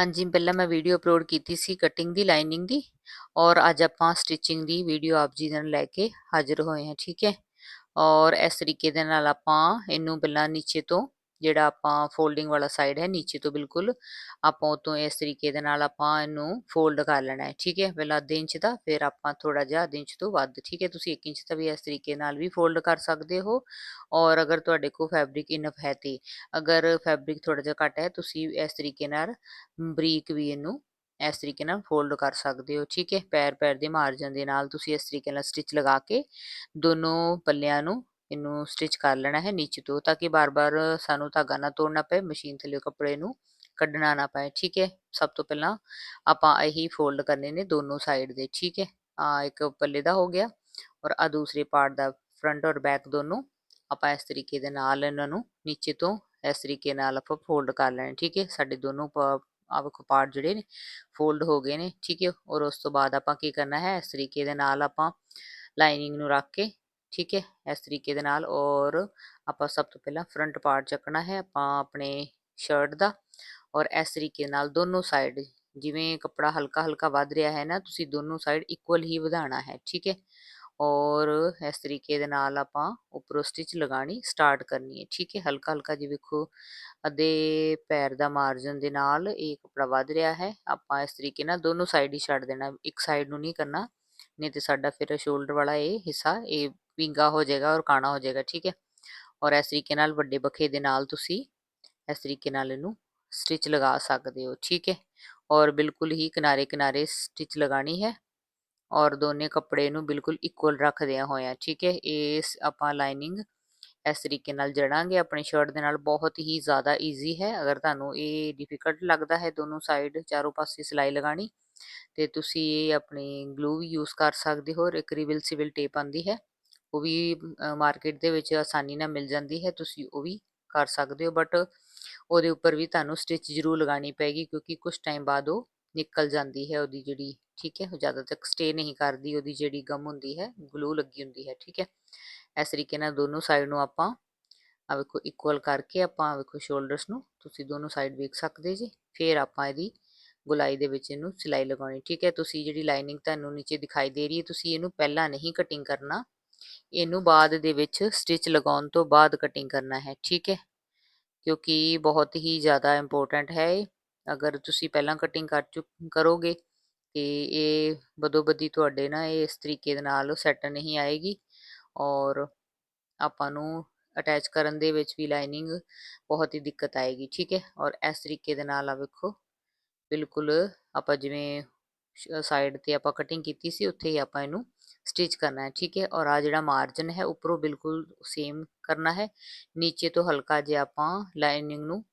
ਹਾਂਜੀ, ਪਹਿਲਾਂ ਮੈਂ ਵੀਡੀਓ ਅਪਲੋਡ ਕੀਤੀ ਸੀ ਕਟਿੰਗ ਦੀ ਲਾਈਨਿੰਗ ਦੀ ਔਰ ਅੱਜ ਆਪਾਂ ਸਟਿਚਿੰਗ ਦੀ ਵੀਡੀਓ ਆਪ ਜੀ ਨਾਲ ਲੈ ਕੇ ਹਾਜ਼ਰ ਹੋਏ ਹਾਂ, ਠੀਕ ਹੈ? ਔਰ ਇਸ ਤਰੀਕੇ ਦੇ ਨਾਲ ਆਪਾਂ ਇਹਨੂੰ ਪਹਿਲਾਂ ਨੀਚੇ ਤੋਂ ਜਿਹੜਾ ਆਪਾਂ ਫੋਲਡਿੰਗ ਵਾਲਾ ਸਾਈਡ ਹੈ ਨੀਚੇ ਤੋਂ ਬਿਲਕੁਲ, ਆਪਾਂ ਉਤੋਂ ਇਸ ਤਰੀਕੇ ਦੇ ਨਾਲ ਆਪਾਂ ਇਹਨੂੰ ਫੋਲਡ ਕਰ ਲੈਣਾ ਹੈ, ਠੀਕ ਹੈ? ਪਹਿਲਾਂ ਅੱਧੇ ਇੰਚ ਦਾ, ਫਿਰ ਆਪਾਂ ਥੋੜਾ ਜਿਹਾ ਅੱਧੇ ਇੰਚ ਤੋਂ ਵੱਧ, ਠੀਕ ਹੈ? ਤੁਸੀਂ 1 ਇੰਚ ਦਾ ਵੀ ਇਸ ਤਰੀਕੇ ਨਾਲ ਵੀ ਫੋਲਡ ਕਰ ਸਕਦੇ ਹੋ ਔਰ ਅਗਰ ਤੁਹਾਡੇ ਕੋਲ ਫੈਬਰਿਕ ਇਨਫ ਹੈ ਤੇ, ਅਗਰ ਫੈਬਰਿਕ ਥੋੜਾ ਜਿਹਾ ਘੱਟ ਹੈ, ਤੁਸੀਂ ਇਸ ਤਰੀਕੇ ਨਾਲ ਬਰੀਕ ਵੀ ਇਹਨੂੰ ਇਸ ਤਰੀਕੇ ਨਾਲ ਫੋਲਡ ਕਰ ਸਕਦੇ ਹੋ, ਠੀਕ ਹੈ? ਪੈਰ ਪੈਰ ਦੇ ਮਾਰਜਨ ਦੇ ਨਾਲ ਤੁਸੀਂ ਇਸ ਤਰੀਕੇ ਨਾਲ ਸਟਿਚ ਲਗਾ ਕੇ ਦੋਨੋਂ ਪੱਲਿਆਂ ਨੂੰ ਇਹਨੂੰ ਸਟਿਚ ਕਰ ਲੈਣਾ ਹੈ ਨੀਚੇ ਤੋਂ, ਤਾਂ ਕਿ ਬਾਰ-ਬਾਰ ਸਾਨੂੰ ਧਾਗਾ ਨਾ ਤੋੜਨਾ ਪਏ ਮਸ਼ੀਨ ਥੱਲੇ ਕੱਪੜੇ ਨੂੰ ਕੱਢਣਾ ਨਾ ਪਏ, ਠੀਕ ਹੈ? ਸਭ ਤੋਂ ਪਹਿਲਾਂ ਆਪਾਂ ਇਹੀ ਫੋਲਡ ਕਰਨੇ ਨੇ ਦੋਨੋਂ ਸਾਈਡ ਦੇ, ਠੀਕ ਹੈ? ਆ ਇੱਕ ਪੱਲੇ ਦਾ ਹੋ ਗਿਆ ਔਰ ਆ ਦੂਸਰੇ ਪਾਰਟ ਦਾ ਫਰੰਟ ਔਰ ਬੈਕ ਦੋਨੋਂ ਆਪਾਂ ਇਸ ਤਰੀਕੇ ਦੇ ਨਾਲ ਇਹਨਾਂ ਨੂੰ ਨੀਚੇ ਤੋਂ ਇਸ ਤਰੀਕੇ ਨਾਲ ਆਪਾਂ ਫੋਲਡ ਕਰ ਲੈਣੇ, ਠੀਕ ਹੈ? ਸਾਡੇ ਦੋਨੋਂ ਆ ਵੇਖੋ ਪਾਰਟ ਜਿਹੜੇ ਨੇ ਫੋਲਡ ਹੋ ਗਏ ਨੇ, ਠੀਕ ਹੈ? ਔਰ ਉਸ ਤੋਂ ਬਾਅਦ ਆਪਾਂ ਕੀ ਕਰਨਾ ਹੈ? ਇਸ ਤਰੀਕੇ ਦੇ ਨਾਲ ਆਪਾਂ ਲਾਈਨਿੰਗ ਨੂੰ ਰੱਖ ਕੇ ਠੀਕ ਹੈ, ਇਸ ਤਰੀਕੇ ਦੇ ਨਾਲ ਔਰ ਆਪਾਂ ਸਭ ਤੋਂ ਪਹਿਲਾਂ ਫਰੰਟ ਪਾਰਟ ਚੱਕਣਾ ਹੈ ਆਪਾਂ ਆਪਣੇ ਸ਼ਰਟ ਦਾ ਔਰ ਇਸ ਤਰੀਕੇ ਨਾਲ ਦੋਨੋਂ ਸਾਈਡ ਜਿਵੇਂ ਕੱਪੜਾ ਹਲਕਾ ਹਲਕਾ ਵੱਧ ਰਿਹਾ ਹੈ ਨਾ, ਤੁਸੀਂ ਦੋਨੋਂ ਸਾਈਡ ਇਕੁਅਲ ਹੀ ਵਧਾਣਾ ਹੈ, ਠੀਕ ਹੈ। ਔਰ ਇਸ ਤਰੀਕੇ ਦੇ ਨਾਲ ਆਪਾਂ ਉੱਪਰੋਂ ਸਟਿਚ ਲਗਾਣੀ ਸਟਾਰਟ ਕਰਨੀ ਹੈ, ਠੀਕ ਹੈ। ਹਲਕਾ ਹਲਕਾ ਜੀ ਵੇਖੋ ਅੱਧੇ ਪੈਰ ਦਾ ਮਾਰਜਨ ਦੇ ਨਾਲ ਇਹ ਕੱਪੜਾ ਵੱਧ ਰਿਹਾ ਹੈ, ਆਪਾਂ ਇਸ ਤਰੀਕੇ ਨਾਲ ਦੋਨੋਂ ਸਾਈਡ ਹੀ ਛੱਡ ਦੇਣਾ, ਇੱਕ ਸਾਈਡ ਨੂੰ ਨਹੀਂ ਕਰਨਾ। ਨਹੀਂ ਤੇ ਸਾਡਾ ਫਿਰ ਸ਼ੋਲਡਰ ਵਾਲਾ ਇਹ ਹਿੱਸਾ ਇਹ ਵਿੰਗਾ ਹੋ ਜਾਏਗਾ ਔਰ ਕਾਣਾ ਹੋ ਜਾਏਗਾ ਠੀਕ ਹੈ ਔਰ ਇਸ ਤਰੀਕੇ ਨਾਲ ਵੱਡੇ ਬਖੇ ਦੇ ਨਾਲ ਤੁਸੀਂ ਇਸ ਤਰੀਕੇ ਨਾਲ ਇਹਨੂੰ ਸਟਿਚ ਲਗਾ ਸਕਦੇ ਹੋ ਠੀਕ ਹੈ ਔਰ ਬਿਲਕੁਲ ਹੀ ਕਿਨਾਰੇ ਕਿਨਾਰੇ ਸਟਿਚ ਲਗਾਣੀ ਹੈ ਔਰ ਦੋਨੇ ਕੱਪੜੇ ਨੂੰ ਬਿਲਕੁਲ ਇਕੁਅਲ ਰੱਖਦਿਆਂ ਹੋਇਆ ਠੀਕ ਹੈ ਇਸ ਆਪਾਂ ਲਾਈਨਿੰਗ ਇਸ ਤਰੀਕੇ ਨਾਲ ਜੜਾਂਗੇ ਆਪਣੇ ਸ਼ਰਟ ਦੇ ਨਾਲ ਬਹੁਤ ਹੀ ਜ਼ਿਆਦਾ ਈਜ਼ੀ ਹੈ ਅਗਰ ਤੁਹਾਨੂੰ ਇਹ ਡਿਫਿਕਲਟ ਲੱਗਦਾ ਹੈ ਦੋਨੋਂ ਸਾਈਡ ਚਾਰੋਂ ਪਾਸੇ ਸਿਲਾਈ ਲਗਾਣੀ ਤੇ ਤੁਸੀਂ ਇਹ ਆਪਣੀ ਗਲੂ ਵੀ ਯੂਜ਼ ਕਰ ਸਕਦੇ ਹੋ ਇੱਕ ਰਿਵਿਲ ਸਿਵਿਲ ਟੇਪ ਆਂਦੀ ਹੈ, ਉਹ ਵੀ ਮਾਰਕੀਟ ਦੇ ਵਿੱਚ ਆਸਾਨੀ ਨਾਲ ਮਿਲ ਜਾਂਦੀ ਹੈ, ਤੁਸੀਂ ਉਹ ਵੀ ਕਰ ਸਕਦੇ ਹੋ ਬਟ ਉਹਦੇ ਉੱਪਰ ਵੀ ਤੁਹਾਨੂੰ ਸਟਿਚ ਜ਼ਰੂਰ ਲਗਾਣੀ ਪੈਗੀ ਕਿਉਂਕਿ ਕੁਝ ਟਾਈਮ ਬਾਅਦ ਉਹ ਨਿਕਲ ਜਾਂਦੀ ਹੈ ਉਹਦੀ ਜਿਹੜੀ, ਠੀਕ ਹੈ, ਉਹ ਜ਼ਿਆਦਾ ਤੱਕ ਸਟੇ ਨਹੀਂ ਕਰਦੀ, ਉਹਦੀ ਜਿਹੜੀ ਗਮ ਹੁੰਦੀ ਹੈ ਗਲੂ ਲੱਗੀ ਹੁੰਦੀ ਹੈ, ਠੀਕ ਹੈ। ਇਸ ਤਰੀਕੇ ਨਾਲ ਦੋਨੋਂ ਸਾਈਡ ਨੂੰ ਆਪਾਂ ਆ ਵੇਖੋ ਇਕੁਅਲ ਕਰਕੇ ਆਪਾਂ ਵੇਖੋ ਸ਼ੋਲਡਰਸ ਨੂੰ, ਤੁਸੀਂ ਦੋਨੋਂ ਸਾਈਡ ਵੇਖ ਸਕਦੇ ਜੀ, ਫਿਰ ਆਪਾਂ ਇਹਦੀ ਗੁਲਾਈ ਦੇ ਵਿੱਚ ਇਹਨੂੰ ਸਿਲਾਈ ਲਗਾਉਣੀ ਠੀਕ ਹੈ? ਤੁਸੀਂ ਜਿਹੜੀ ਲਾਈਨਿੰਗ ਤੁਹਾਨੂੰ ਨੀਚੇ ਦਿਖਾਈ ਦੇ ਰਹੀ ਹੈ, ਤੁਸੀਂ ਇਹਨੂੰ ਪਹਿਲਾਂ ਨਹੀਂ ਕਟਿੰਗ ਕਰਨਾ। ਇਹਨੂੰ ਬਾਅਦ ਦੇ ਵਿੱਚ ਸਟਿਚ ਲਗਾਉਣ ਤੋਂ ਬਾਅਦ ਕਟਿੰਗ ਕਰਨਾ ਹੈ, ਠੀਕ ਹੈ? ਕਿਉਂਕਿ ਬਹੁਤ ਹੀ ਜ਼ਿਆਦਾ ਇੰਪੋਰਟੈਂਟ ਹੈ ਅਗਰ ਤੁਸੀਂ ਪਹਿਲਾਂ ਕਟਿੰਗ ਕਰ ਚੁੱਕ, ਕਰੋਗੇ ਤੇ ਇਹ ਬਦੋ ਤੁਹਾਡੇ ਨਾ ਇਹ ਇਸ ਤਰੀਕੇ ਦੇ ਨਾਲ ਸੈੱਟ ਨਹੀਂ ਆਏਗੀ ਔਰ ਆਪਾਂ ਨੂੰ ਅਟੈਚ ਕਰਨ ਦੇ ਵਿੱਚ ਵੀ ਲਾਈਨਿੰਗ ਬਹੁਤ ਹੀ ਦਿੱਕਤ ਆਏਗੀ, ਠੀਕ ਹੈ? ਔਰ ਇਸ ਤਰੀਕੇ ਦੇ ਨਾਲ ਆ ਵੇਖੋ ਬਿਲਕੁਲ, ਆਪਾਂ ਜਿਵੇਂ ਸਾਈਡ ਤੇ ਆਪਾਂ ਕਟਿੰਗ ਕੀਤੀ ਸੀ, ਉੱਥੇ ਹੀ ਆਪਾਂ ਇਹਨੂੰ ਸਟਿਚ ਕਰਨਾ ਹੈ, ਠੀਕ ਹੈ? ਔਰ ਆ ਜਿਹੜਾ ਮਾਰਜਨ ਹੈ, ਉੱਪਰੋਂ ਬਿਲਕੁਲ ਸੇਮ ਕਰਨਾ ਹੈ। ਨੀਚੇ ਤੋਂ ਹਲਕਾ ਜਿਹਾ ਆਪਾਂ ਲਾਈਨਿੰਗ ਨੂੰ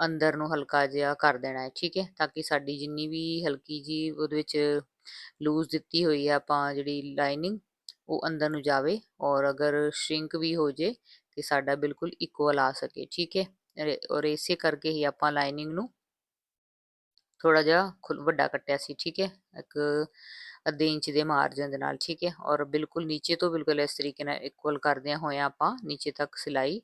ਅੰਦਰ ਨੂੰ ਹਲਕਾ ਜਿਹਾ ਕਰ ਦੇਣਾ ਹੈ, ਠੀਕ ਹੈ? ਤਾਂ ਕਿ ਸਾਡੀ ਜਿੰਨੀ ਵੀ ਹਲਕੀ ਜੀ ਉਹਦੇ ਵਿੱਚ ਲੂਜ਼ ਦਿੱਤੀ ਹੋਈ ਹੈ ਆਪਾਂ ਜਿਹੜੀ ਲਾਈਨਿੰਗ ਉਹ ਅੰਦਰ ਨੂੰ ਜਾਵੇ। ਔਰ ਅਗਰ ਸ਼ਰਿੰਕ ਵੀ ਹੋ ਜੇ, ਤੇ ਸਾਡਾ ਬਿਲਕੁਲ ਇਕੁਅਲ ਆ ਸਕੇ, ਠੀਕ ਹੈ? ਔਰ ਇਸੇ ਕਰਕੇ ਹੀ ਆਪਾਂ ਲਾਈਨਿੰਗ ਨੂੰ ਥੋੜਾ ਜਿਹਾ ਵੱਡਾ ਕੱਟਿਆ ਸੀ, ਠੀਕ ਹੈ? ਇੱਕ ਅੱਧੇ ਇੰਚ ਦੇ ਮਾਰਜਨ ਦੇ ਨਾਲ, ਠੀਕ ਹੈ? ਔਰ ਬਿਲਕੁਲ ਨੀਚੇ ਤੋਂ ਬਿਲਕੁਲ ਇਸ ਤਰੀਕੇ ਨਾਲ ਇਕੁਅਲ ਕਰਦਿਆਂ ਹੋਇਆਂ ਆਪਾਂ ਨੀਚੇ ਤੱਕ ਸਿਲਾਈ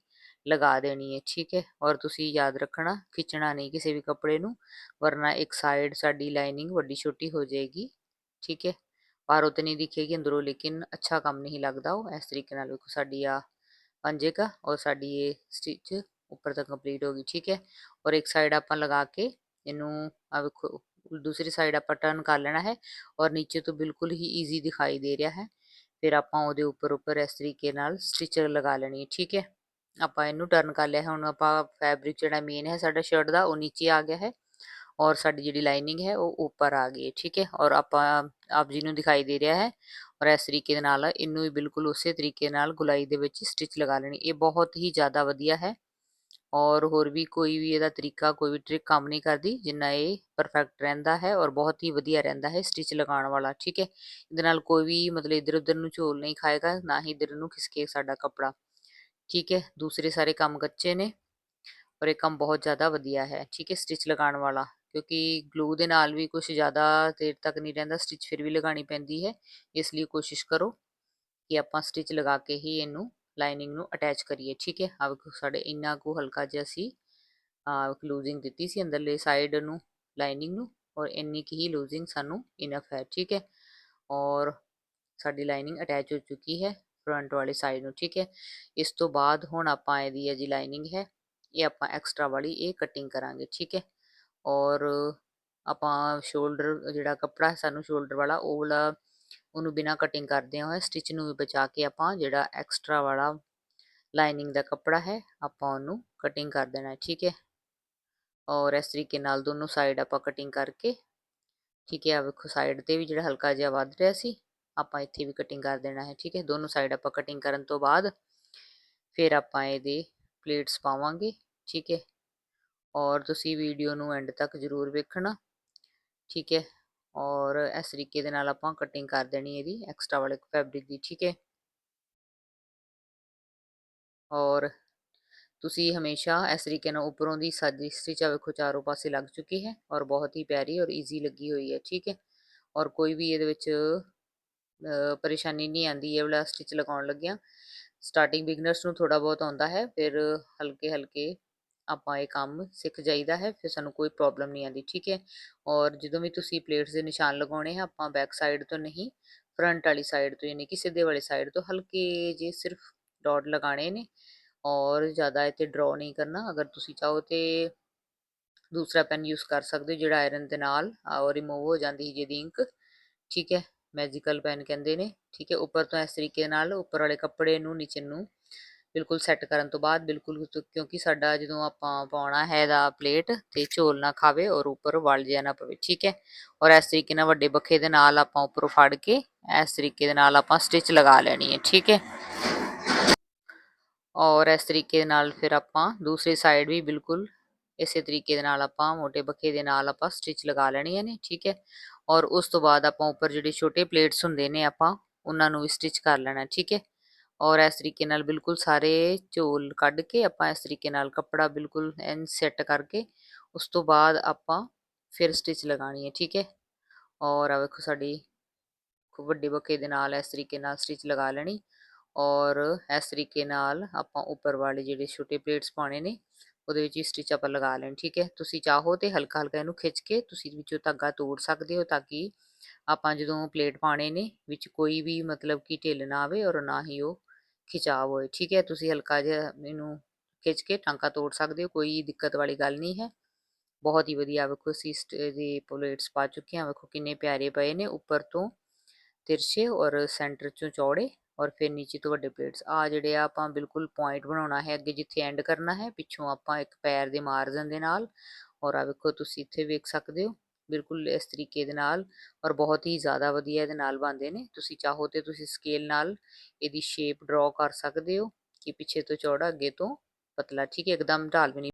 ਲਗਾ ਦੇਣੀ ਹੈ, ਠੀਕ ਹੈ? ਔਰ ਤੁਸੀਂ ਯਾਦ ਰੱਖਣਾ, ਖਿੱਚਣਾ ਨਹੀਂ ਕਿਸੇ ਵੀ ਕੱਪੜੇ ਨੂੰ, ਵਰਨਾ ਇੱਕ ਸਾਈਡ ਸਾਡੀ ਲਾਈਨਿੰਗ ਵੱਡੀ ਛੋਟੀ ਹੋ ਜਾਏਗੀ, ਠੀਕ ਹੈ? ਬਾਹਰੋਂ ਤੇ ਨਹੀਂ ਦਿਖੇਗੀ ਅੰਦਰੋਂ, ਲੇਕਿਨ ਅੱਛਾ ਕੰਮ ਨਹੀਂ ਲੱਗਦਾ ਉਹ, ਇਸ ਤਰੀਕੇ ਨਾਲ ਵੇਖੋ ਸਾਡੀ ਆ ਪੰਜੇਗਾ ਔਰ ਸਾਡੀ ਇਹ ਸਟਿਚ ਉੱਪਰ ਤੱਕ ਕੰਪਲੀਟ ਹੋ ਗਈ, ਠੀਕ ਹੈ? ਔਰ ਇੱਕ ਸਾਈਡ ਆਪਾਂ ਲਗਾ ਕੇ ਇਹਨੂੰ ਆ ਵੇਖੋ ਦੂਸਰੀ ਸਾਈਡ ਆਪਾਂ ਟਰਨ ਕਰ ਲੈਣਾ ਹੈ ਔਰ ਨੀਚੇ ਤੋਂ ਬਿਲਕੁਲ ਹੀ ਈਜ਼ੀ ਦਿਖਾਈ ਦੇ ਰਿਹਾ ਹੈ। ਫਿਰ ਆਪਾਂ ਉਹਦੇ ਉੱਪਰ ਉੱਪਰ ਇਸ ਤਰੀਕੇ ਨਾਲ ਸਟਿਚਰ ਲਗਾ ਲੈਣੀ ਹੈ, ਠੀਕ ਹੈ? ਆਪਾਂ ਇਹਨੂੰ ਟਰਨ ਕਰ ਲਿਆ ਹੁਣ ਆਪਾਂ ਫੈਬਰਿਕ ਜਿਹੜਾ ਮੇਨ ਹੈ ਸਾਡਾ ਸ਼ਰਟ ਦਾ, ਉਹ ਨੀਚੇ ਆ ਗਿਆ ਹੈ ਔਰ ਸਾਡੀ ਜਿਹੜੀ ਲਾਈਨਿੰਗ ਹੈ ਉਹ ਉੱਪਰ ਆ ਗਈ ਹੈ, ਠੀਕ ਹੈ? ਔਰ ਆਪਾਂ ਆਪ ਜੀ ਨੂੰ ਦਿਖਾਈ ਦੇ ਰਿਹਾ ਹੈ ਔਰ ਇਸ ਤਰੀਕੇ ਦੇ ਨਾਲ ਇਹਨੂੰ ਵੀ ਬਿਲਕੁਲ ਉਸੇ ਤਰੀਕੇ ਨਾਲ ਗੁਲਾਈ ਦੇ ਵਿੱਚ ਸਟਿਚ ਲਗਾ ਲੈਣੀ, ਇਹ ਬਹੁਤ ਹੀ ਜ਼ਿਆਦਾ ਵਧੀਆ ਹੈ। ਔਰ ਹੋਰ ਵੀ ਕੋਈ ਵੀ ਇਹਦਾ ਤਰੀਕਾ, ਕੋਈ ਵੀ ਟ੍ਰਿਕ ਕੰਮ ਨਹੀਂ ਕਰਦੀ, ਜਿੰਨਾ ਇਹ ਪਰਫੈਕਟ ਰਹਿੰਦਾ ਹੈ ਔਰ ਬਹੁਤ ਹੀ ਵਧੀਆ ਰਹਿੰਦਾ ਹੈ ਸਟਿਚ ਲਗਾਉਣ ਵਾਲਾ, ਠੀਕ ਹੈ? ਇਹਦੇ ਨਾਲ ਕੋਈ ਵੀ ਮਤਲਬ ਇਧਰ ਉਧਰ ਨੂੰ ਝੋਲ ਨਹੀਂ ਖਾਏਗਾ, ਨਾ ਹੀ ਇਧਰ ਨੂੰ ਖਿਸਕੇ ਸਾਡਾ ਕੱਪੜਾ, ਠੀਕ ਹੈ? ਦੂਸਰੇ ਸਾਰੇ ਕੰਮ ਕੱਚੇ ਨੇ ਔਰ ਇਹ ਕੰਮ ਬਹੁਤ ਜ਼ਿਆਦਾ ਵਧੀਆ ਹੈ, ਠੀਕ ਹੈ? ਸਟਿਚ ਲਗਾਉਣ ਵਾਲਾ, ਕਿਉਂਕਿ ਗਲੂ ਦੇ ਨਾਲ ਵੀ ਕੁਝ ਜ਼ਿਆਦਾ ਦੇਰ ਤੱਕ ਨਹੀਂ ਰਹਿੰਦਾ ਸਟਿਚ ਫਿਰ ਵੀ ਲਗਾਣੀ ਪੈਂਦੀ ਹੈ, ਇਸ ਲਈ ਕੋਸ਼ਿਸ਼ ਕਰੋ ਕਿ ਆਪਾਂ ਸਟਿਚ ਲਗਾ ਕੇ ਹੀ ਇਹਨੂੰ ਲਾਈਨਿੰਗ ਨੂੰ ਅਟੈਚ ਕਰੀਏ ਠੀਕ ਹੈ ਆ ਵੇਖੋ ਸਾਡੇ ਇੰਨਾ ਕੁ ਹਲਕਾ ਜਿਹਾ ਸੀ ਆ ਕਲੂਜ਼ਿੰਗ ਦਿੱਤੀ ਸੀ ਅੰਦਰਲੇ ਸਾਈਡ ਨੂੰ ਲਾਈਨਿੰਗ ਨੂੰ ਔਰ ਇੰਨੀ ਕੁ ਹੀ ਲੂਜ਼ਿੰਗ ਸਾਨੂੰ ਇਨਫ ਹੈ ਠੀਕ ਹੈ ਔਰ ਸਾਡੀ ਲਾਈਨਿੰਗ ਅਟੈਚ ਹੋ ਚੁੱਕੀ ਹੈ ਫਰੰਟ ਵਾਲੀ ਸਾਈਡ ਨੂੰ ਠੀਕ ਹੈ ਇਸ ਤੋਂ ਬਾਅਦ ਹੁਣ ਆਪਾਂ ਇਹਦੀ ਹੈ ਜੀ ਲਾਈਨਿੰਗ ਹੈ ਇਹ ਆਪਾਂ ਐਕਸਟਰਾ ਵਾਲੀ ਇਹ ਕਟਿੰਗ ਕਰਾਂਗੇ ਠੀਕ ਹੈ ਔਰ ਆਪਾਂ ਸ਼ੋਲਡਰ ਜਿਹੜਾ ਕੱਪੜਾ ਹੈ ਸਾਨੂੰ ਸ਼ੋਲਡਰ ਵਾਲਾ ਉਹ ਵਾਲਾ ਉਹਨੂੰ ਬਿਨਾਂ ਕਟਿੰਗ ਕਰਦਿਆਂ ਹੋਏ ਸਟਿਚ ਨੂੰ ਵੀ ਬਚਾ ਕੇ ਆਪਾਂ ਜਿਹੜਾ ਐਕਸਟਰਾ ਵਾਲਾ ਲਾਈਨਿੰਗ ਦਾ ਕੱਪੜਾ ਹੈ, ਆਪਾਂ ਉਹਨੂੰ ਕਟਿੰਗ ਕਰ ਦੇਣਾ ਠੀਕ ਹੈ? ਔਰ ਇਸ ਤਰੀਕੇ ਨਾਲ ਦੋਨੋਂ ਸਾਈਡ ਆਪਾਂ ਕਟਿੰਗ ਕਰਕੇ, ਠੀਕ ਹੈ? ਆ ਵੇਖੋ ਸਾਈਡ ਤੇ ਵੀ ਜਿਹੜਾ ਹਲਕਾ ਜਿਹਾ ਵੱਧ ਰਿਹਾ ਸੀ, ਆਪਾਂ ਇੱਥੇ ਵੀ ਕਟਿੰਗ ਕਰ ਦੇਣਾ ਹੈ, ਠੀਕ ਹੈ? ਦੋਨੋਂ ਸਾਈਡ ਆਪਾਂ ਕਟਿੰਗ ਕਰਨ ਤੋਂ ਬਾਅਦ ਫਿਰ ਆਪਾਂ ਇਹਦੇ ਪਲੇਟਸ ਪਾਵਾਂਗੇ, ਠੀਕ ਹੈ? ਔਰ ਤੁਸੀਂ ਵੀਡੀਓ ਨੂੰ ਐਂਡ ਤੱਕ ਜ਼ਰੂਰ ਵੇਖਣਾ, ਠੀਕ ਹੈ? ਔਰ ਇਸ ਤਰੀਕੇ ਦੇ ਨਾਲ ਆਪਾਂ ਕਟਿੰਗ ਕਰ ਦੇਣੀ ਇਹਦੀ ਐਕਸਟਰਾ ਵਾਲੇ ਫੈਬਰਿਕ ਦੀ, ਠੀਕ ਹੈ? ਔਰ ਤੁਸੀਂ ਹਮੇਸ਼ਾ ਇਸ ਤਰੀਕੇ ਨਾਲ ਉੱਪਰੋਂ ਦੀ ਸਾਡੀ ਸਟਿਚ ਵੇਖੋ ਚਾਰੋਂ ਪਾਸੇ ਲੱਗ ਚੁੱਕੀ ਹੈ ਔਰ ਬਹੁਤ ਹੀ ਪਿਆਰੀ ਔਰ ਈਜ਼ੀ ਲੱਗੀ ਹੋਈ ਹੈ, ਠੀਕ ਹੈ? ਔਰ ਕੋਈ ਵੀ ਇਹਦੇ ਵਿੱਚ ਪਰੇਸ਼ਾਨੀ ਨਹੀਂ ਆਂਦੀ ਇਹ ਵਾਲਾ ਸਟਿਚ ਲਗਾਉਣ ਲੱਗਿਆ। ਸਟਾਰਟਿੰਗ ਬਿਗਨਰਸ ਨੂੰ ਥੋੜਾ ਬਹੁਤ ਆਉਂਦਾ ਹੈ, ਫਿਰ ਹਲਕੇ ਹਲਕੇ ਆਪਾਂ ਇਹ ਕੰਮ ਸਿੱਖ ਜਾਈਦਾ ਹੈ, ਫਿਰ ਸਾਨੂੰ ਕੋਈ ਪ੍ਰੋਬਲਮ ਨਹੀਂ ਆਉਂਦੀ, ਠੀਕ ਹੈ? ਔਰ ਜਦੋਂ ਵੀ ਤੁਸੀਂ ਪਲੇਟਸ ਦੇ ਨਿਸ਼ਾਨ ਲਗਾਉਣੇ ਆ, ਆਪਾਂ ਬੈਕ ਸਾਈਡ ਤੋਂ ਨਹੀਂ ਫਰੰਟ ਵਾਲੀ ਸਾਈਡ ਤੋਂ ਯਾਨੀ ਕਿ ਸਿੱਧੇ ਵਾਲੀ ਸਾਈਡ ਤੋਂ ਹਲਕੇ ਜੇ ਸਿਰਫ ਡਾਟ ਲਗਾਣੇ ਨੇ ਔਰ ਜ਼ਿਆਦਾ ਇੱਥੇ ਡਰਾ ਨਹੀਂ ਕਰਨਾ, ਅਗਰ ਤੁਸੀਂ ਚਾਹੋ ਤੇ ਦੂਸਰਾ ਪੈਨ ਯੂਜ਼ ਕਰ ਸਕਦੇ ਹੋ, ਜਿਹੜਾ ਆਇਰਨ ਦੇ ਨਾਲ ਔਰ ਰਿਮੂਵ ਹੋ ਜਾਂਦੀ ਹੈ ਜਿਹਦੀ ਇੰਕ ਠੀਕ ਹੈ? ਮੈਜੀਕਲ ਪੈਨ ਕਹਿੰਦੇ ਨੇ, ਠੀਕ ਹੈ? ਉੱਪਰ ਤੋਂ ਇਸ ਤਰੀਕੇ ਨਾਲ, ਉੱਪਰ ਵਾਲੇ ਕੱਪੜੇ ਨੂੰ, ਨੀਚੇ ਨੂੰ ਬਿਲਕੁਲ ਸੈੱਟ ਕਰਨ ਤੋਂ ਬਾਅਦ ਬਿਲਕੁਲ ਕਿਉਂਕਿ ਸਾਡਾ ਜਦੋਂ ਆਪਾਂ ਪਾਉਣਾ ਹੈ ਦਾ ਪਲੇਟ ਤੇ ਝੋਲ ਨਾ ਖਾਵੇ ਔਰ ਉੱਪਰ ਵਲ ਜਿਆ ਨਾ ਪਵੇ, ਠੀਕ ਹੈ? ਔਰ ਇਸ ਤਰੀਕੇ ਨਾਲ ਵੱਡੇ ਬੱਖੇ ਦੇ ਨਾਲ ਆਪਾਂ ਉੱਪਰੋਂ ਫੜ ਕੇ ਇਸ ਤਰੀਕੇ ਦੇ ਨਾਲ ਆਪਾਂ ਸਟਿਚ ਲਗਾ ਲੈਣੀ ਹੈ, ਠੀਕ ਹੈ? ਔਰ ਇਸ ਤਰੀਕੇ ਦੇ ਨਾਲ ਫਿਰ ਆਪਾਂ ਦੂਸਰੀ ਸਾਈਡ ਵੀ ਬਿਲਕੁਲ ਇਸੇ ਤਰੀਕੇ ਦੇ ਨਾਲ ਆਪਾਂ ਮੋٹے ਬੱਖੇ ਦੇ ਨਾਲ ਆਪਾਂ ਸਟਿਚ ਲਗਾ ਲੈਣੀਆਂ ਨੇ, ਠੀਕ ਹੈ? ਔਰ ਉਸ ਤੋਂ ਬਾਅਦ ਆਪਾਂ ਉੱਪਰ ਜਿਹੜੇ ਛੋਟੇ ਪਲੇਟਸ ਹੁੰਦੇ ਨੇ ਆਪਾਂ ਉਹਨਾਂ ਨੂੰ ਵੀ ਸਟਿਚ ਕਰ ਲੈਣਾ, ਠੀਕ ਹੈ? ਔਰ ਇਸ ਤਰੀਕੇ ਨਾਲ ਬਿਲਕੁਲ ਸਾਰੇ ਝੋਲ ਕੱਢ ਕੇ ਆਪਾਂ ਇਸ ਤਰੀਕੇ ਨਾਲ ਕੱਪੜਾ ਬਿਲਕੁਲ ਐਨ ਸੈੱਟ ਕਰਕੇ ਉਸ ਤੋਂ ਬਾਅਦ ਆਪਾਂ ਫਿਰ ਸਟਿਚ ਲਗਾਣੀ ਹੈ, ਠੀਕ ਹੈ? ਔਰ ਆ ਵੇਖੋ ਸਾਡੀ ਖੂਬ ਵੱਡੇ ਬੱਕੇ ਦੇ ਨਾਲ ਇਸ ਤਰੀਕੇ ਨਾਲ ਸਟਿਚ ਲਗਾ ਲੈਣੀ ਔਰ ਇਸ ਤਰੀਕੇ ਨਾਲ ਆਪਾਂ ਉੱਪਰ ਵਾਲੇ ਜਿਹੜੇ ਛੋਟੇ ਪਲੇਟਸ ਪਾਉਣੇ ਨੇ, ਉਹਦੇ ਵਿੱਚ ਹੀ ਸਟਿਚ ਆਪਾਂ ਲਗਾ ਲੈਣ, ਠੀਕ ਹੈ? ਤੁਸੀਂ ਚਾਹੋ ਤੇ ਹਲਕਾ ਹਲਕਾ ਇਹਨੂੰ ਖਿੱਚ ਕੇ ਤੁਸੀਂ ਵਿੱਚੋਂ ਧਾਗਾ ਤੋੜ ਸਕਦੇ ਹੋ ਤਾਂ ਕਿ ਆਪਾਂ ਜਦੋਂ ਪਲੇਟ ਪਾਣੇ ਨੇ, ਵਿੱਚ ਕੋਈ ਵੀ ਮਤਲਬ ਕਿ ਢਿੱਲ ਨਾ ਆਵੇ ਔਰ ਨਾ ਹੀ ਉਹ ਖਿਚਾਵ ਹੋਏ। ਠੀਕ ਹੈ, ਤੁਸੀਂ ਹਲਕਾ ਜਿਹਾ ਇਹਨੂੰ ਖਿੱਚ ਕੇ ਟਾਂਕਾ ਤੋੜ ਸਕਦੇ ਹੋ, ਕੋਈ ਦਿੱਕਤ ਵਾਲੀ ਗੱਲ ਨਹੀਂ ਹੈ। ਬਹੁਤ ਹੀ ਵਧੀਆ ਵੇਖੋ ਅਸੀਂ ਦੇ ਪਲੇਟਸ ਪਾ ਚੁੱਕੇ ਹਾਂ। ਵੇਖੋ ਕਿੰਨੇ ਪਿਆਰੇ ਪਏ ਨੇ, ਉੱਪਰ ਤੋਂ ਤਿਰਛੇ ਔਰ ਸੈਂਟਰ ਚੋਂ ਚੌੜੇ ਔਰ ਫਿਰ ਨੀਚੇ ਤੋਂ ਵੱਡੇ ਪਲੇਟਸ ਆ ਜਿਹੜੇ ਆ ਆਪਾਂ ਬਿਲਕੁਲ ਪੁਆਇੰਟ ਬਣਾਉਣਾ ਹੈ, ਅੱਗੇ ਜਿੱਥੇ ਐਂਡ ਕਰਨਾ ਹੈ, ਪਿੱਛੋਂ ਆਪਾਂ ਇੱਕ ਪੈਰ ਦੇ ਮਾਰਜਨ ਦੇ ਨਾਲ ਔਰ ਆ ਵੇਖੋ ਤੁਸੀਂ ਇੱਥੇ ਵੇਖ ਸਕਦੇ ਹੋ। ਬਿਲਕੁਲ ਇਸ ਤਰੀਕੇ ਦੇ ਨਾਲ ਔਰ ਬਹੁਤ ਹੀ ਜ਼ਿਆਦਾ ਵਧੀਆ ਇਹਦੇ ਨਾਲ ਬਣਦੇ ਨੇ। ਤੁਸੀਂ ਚਾਹੋ ਤੇ ਤੁਸੀਂ ਸਕੇਲ ਨਾਲ ਇਹਦੀ ਸ਼ੇਪ ਡਰਾ ਕਰ ਸਕਦੇ ਹੋ ਕਿ ਪਿੱਛੇ ਤੋਂ ਚੌੜਾ ਅੱਗੇ ਤੋਂ ਪਤਲਾ। ਠੀਕ ਹੈ, ਇੱਕਦਮ ਢਾਲ ਵੀ ਨਹੀਂ